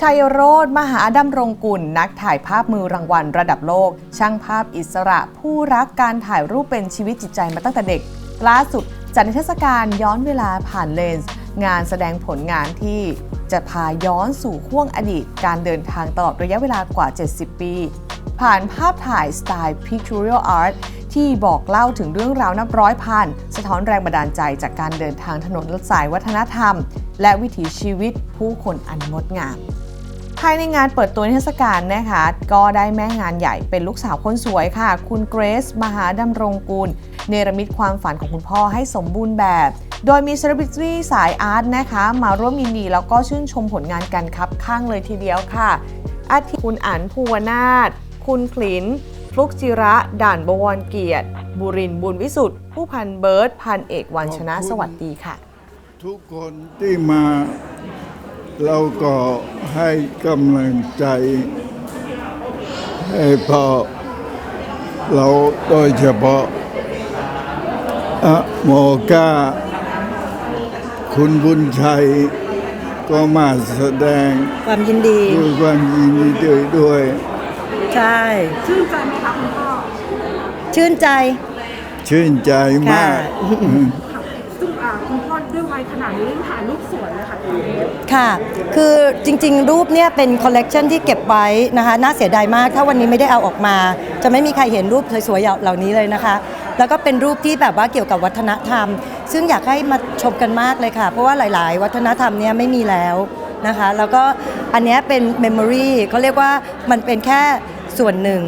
ชัยโรธมหาดำรงกุล นักถ่ายภาพมือรางวัลระดับโลก ช่างภาพอิสระ ผู้รักการถ่ายรูปเป็นชีวิตจิตใจมาตั้งแต่เด็ก ล่าสุดจัดนิทรรศการย้อนเวลาผ่านเลนส์ งานแสดงผลงานที่จะพาย้อนสู่ห่วงอดีต การเดินทางตลอดระยะเวลากว่า 70 ปี ผ่านภาพถ่ายสไตล์ pictorial art ที่บอกเล่าถึงเรื่องราวนับร้อยพัน สะท้อนแรงบันดาลใจจากการเดินทางถนนสายวัฒนธรรม และวิถีชีวิตผู้คนอันงดงาม ภายในงานเปิดตัวนิทรรศการนะคะ ก็ได้แม่งานใหญ่เป็นลูกสาวคนสวยค่ะ คุณเกรซมหาดำรงกุลเนรมิตความฝันของคุณพ่อให้สมบูรณ์แบบ โดยมีเซเลบริตี้สายอาร์ตนะคะ มาร่วมยินดีแล้วก็ชื่นชมผลงานกันครับข้างเลยทีเดียวค่ะ อาทิคุณอั๋นภูวนาถคุณขลินฟลุกจิระ ด่านบวรเกียรติ บุรินทร์บุญวิสุทธ์ผู้พันเบิร์ตพันเอกวันชนะสวัสดีค่ะ ทุกคนที่มา เราก็ให้กำลังใจ ให้พ่อเราโดยเฉพาะอะโมกาคุณบุญชัย ก็มาแสดงความยินดี ด้วยความยินดีด้วยด้วย ใช่ ชื่นใจไหมคะคุณพ่อชื่นใจ ชื่นใจมาก ค่ะ อืม ซึ่งอ่าคุณพ่อด้ วัยขนาดนี้ถ่ายรูปสวยเลยค่ะค่ะ คือจริงๆ รูปเนี่ยเป็นคอลเลกชันที่เก็บไว้นะคะน่าเสียดายมาก ถ้าวันนี้ไม่ได้เอาออกมา จะไม่มีใครเห็นรูปสวยๆเหล่านี้เลยนะคะ แล้วก็เป็นรูปที่แบบว่าเกี่ยวกับวัฒนธรรม ซึ่งอยากให้มาชมกันมากเลยค่ะ เพราะว่าหลายๆ วัฒนธรรมเนี่ยไม่มีแล้วนะคะ แล้วก็อันนี้เป็นเมมโมรีเขาเรียกว่ามันเป็นแค่ส่วนหนึ่ง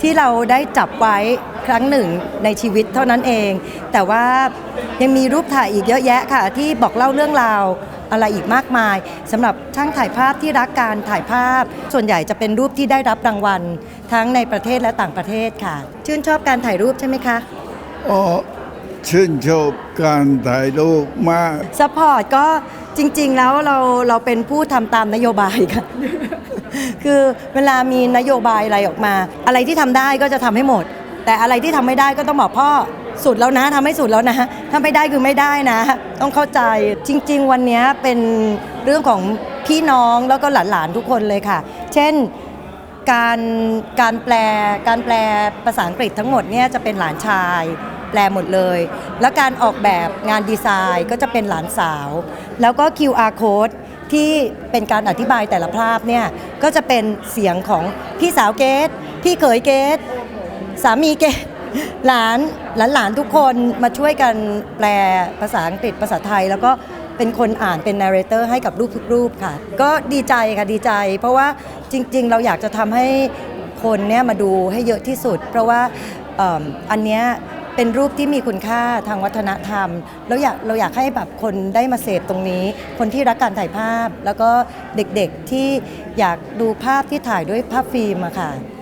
ที่เราได้จับไว้ ครั้งหนึ่งในชีวิตเท่านั้นเอง แต่ว่ายังมีรูปถ่ายอีกเยอะแยะค่ะ ที่บอกเล่าเรื่องราวอะไรอีกมากมายสำหรับช่างถ่ายภาพที่รักการถ่ายภาพ ส่วนใหญ่จะเป็นรูปที่ได้รับรางวัล ทั้งในประเทศและต่างประเทศค่ะ ชื่นชอบการถ่ายรูปใช่ไหมคะอ๋อชื่นชอบการถ่ายรูปมากซัพพอร์ตก็จริง ๆ แล้วเราเราเป็นผู้ทำตามนโยบายค่ะ คือเวลามีนโยบายอะไรออกมา อะไรที่ทำได้ก็จะทำให้หมด แต่อะไรที่ทำไม่ได้ก็ต้องบอกพ่อสุดแล้วนะทำให้สุดแล้วนะถ้าไม่ได้คือไม่ได้นะ ต้องเข้าใจจริง ๆ วันนี้เป็นเรื่องของพี่น้องแล้วก็หลานๆทุกคนเลยค่ะ เช่นการการแปลการแปลภาษาอังกฤษทั้งหมดเนี่ยจะเป็นหลานชายแปลหมดเลย แล้วการออกแบบงานดีไซน์ก็จะเป็นหลานสาว แล้วก็ QR code ที่เป็นการอธิบายแต่ละภาพเนี่ยก็จะเป็นเสียงของพี่สาวเกตพี่เขยเกต สามีเกหลานหลานหลานทุกคนมาช่วยกันแปลภาษาอังกฤษภาษาไทย แล้วก็เป็นคนอ่านเป็นนาร์เรเตอร์ให้กับรูปทุกรูปค่ะ ก็ดีใจค่ะดีใจ เพราะว่าจริง ๆ เราอยากจะทำให้คนเนี่ยมาดูให้เยอะที่สุด เพราะว่าเอิ่มอันเนี้ยเป็นรูปที่มีคุณค่าทางวัฒนธรรม แล้วอยากเราอยากให้แบบคนได้มาเสพตรงนี้ คนที่รักการถ่ายภาพ แล้วก็เด็กๆที่อยากดูภาพที่ถ่ายด้วยภาพฟิล์มอะค่ะ